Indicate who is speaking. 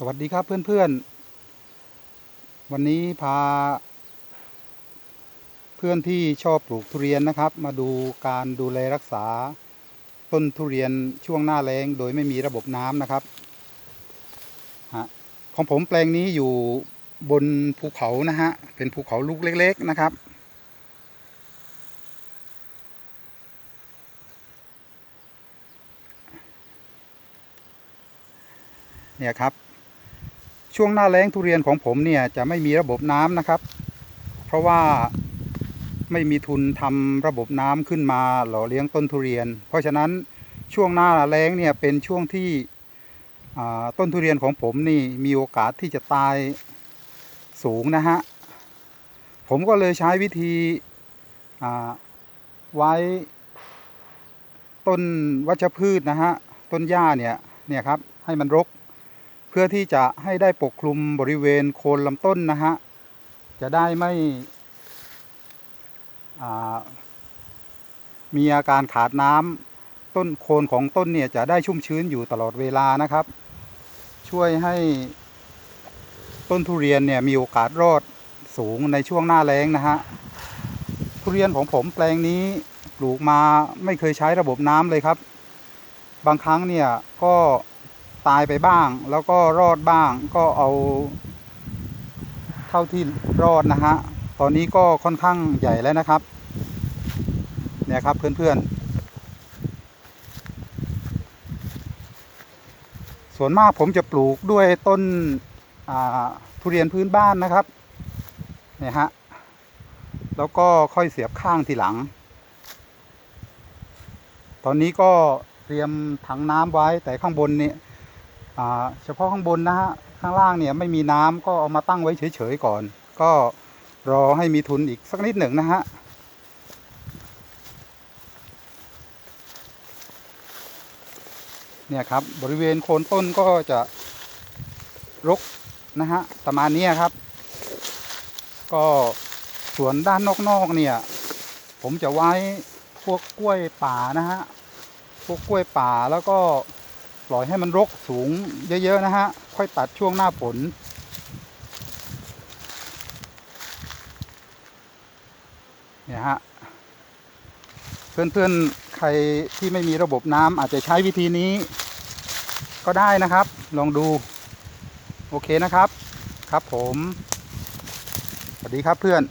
Speaker 1: สวัสดีครับเพื่อนๆ วันนี้พา เพื่อนที่ชอบปลูกทุเรียนนะครับ มาดูการดูแลรักษาต้นทุเรียนช่วงหน้าแล้งโดยไม่มีระบบน้ำนะครับฮะของผมแปลงนี้อยู่บนภูเขานะฮะเป็นภูเขาลูกเล็ก ๆนะครับ เนี่ยครับ ช่วงหน้าแล้งทุเรียนของผมเนี่ยจะไม่มีระบบน้ำนะครับ เพราะว่าไม่มีทุนทำระบบน้ำขึ้นมาหล่อเลี้ยงต้นทุเรียน เพราะฉะนั้นช่วงหน้าแล้งเนี่ยเป็นช่วงที่ต้นทุเรียนของผมนี่มีโอกาสที่จะตายสูงนะฮะ ผมก็เลยใช้วิธีไว้ต้นวัชพืชนะฮะ ต้นหญ้าเนี่ยเนี่ยครับให้มันรก พื่อที่จะให้ได้ปกคลุมบริเวณโคนลำต้นนะฮะ จะได้ไม่มีอาการขาดน้ำต้นโคนของต้นเนี่ยจะได้ชุ่มชื้นอยู่ตลอดเวลานะครับ ช่วยให้ต้นทุเรียนเนี่ยมีโอกาสรอดสูงในช่วงหน้าแล้งนะฮะ ทุเรียนของผมแปลงนี้ปลูกมาไม่เคยใช้ระบบน้ำเลยครับ บางครั้งเนี่ยก็ ตายไปบ้าง แล้วก็รอดบ้างก็เอาเท่าที่รอดนะฮะ ตอนนี้ก็ค่อนข้างใหญ่แล้วนะครับ เนี่ยครับเพื่อนๆ ส่วนมากผมจะปลูกด้วยต้นทุเรียนพื้นบ้านนะครับ เนี่ยฮะ แล้วก็ค่อยเสียบข้างทีหลัง ตอนนี้ก็เตรียมถังน้ำไว้แต่ข้างบนเนี่ย เฉพาะข้างบนนะฮะข้างล่างเนี่ยไม่มีน้ำก็เอามาตั้งไว้เฉยๆก่อน ก็รอให้มีทุนอีกสักนิดหนึ่งนะฮะเนี่ยครับบริเวณโคนต้นก็จะรกนะฮะประมาณนี้ครับ ก็ส่วนด้านนอกๆเนี่ย ผมจะไว้พวกกล้วยป่านะฮะพวกกล้วยป่าแล้วก็ ปล่อยให้มันรกสูงเยอะๆนะฮะ ค่อยตัดช่วงหน้าฝนเนี่ยฮะ เพื่อนๆใครที่ไม่มีระบบน้ำอาจจะใช้วิธีนี้ ก็ได้นะครับ ลองดู โอเคนะครับ ครับผม สวัสดีครับเพื่อน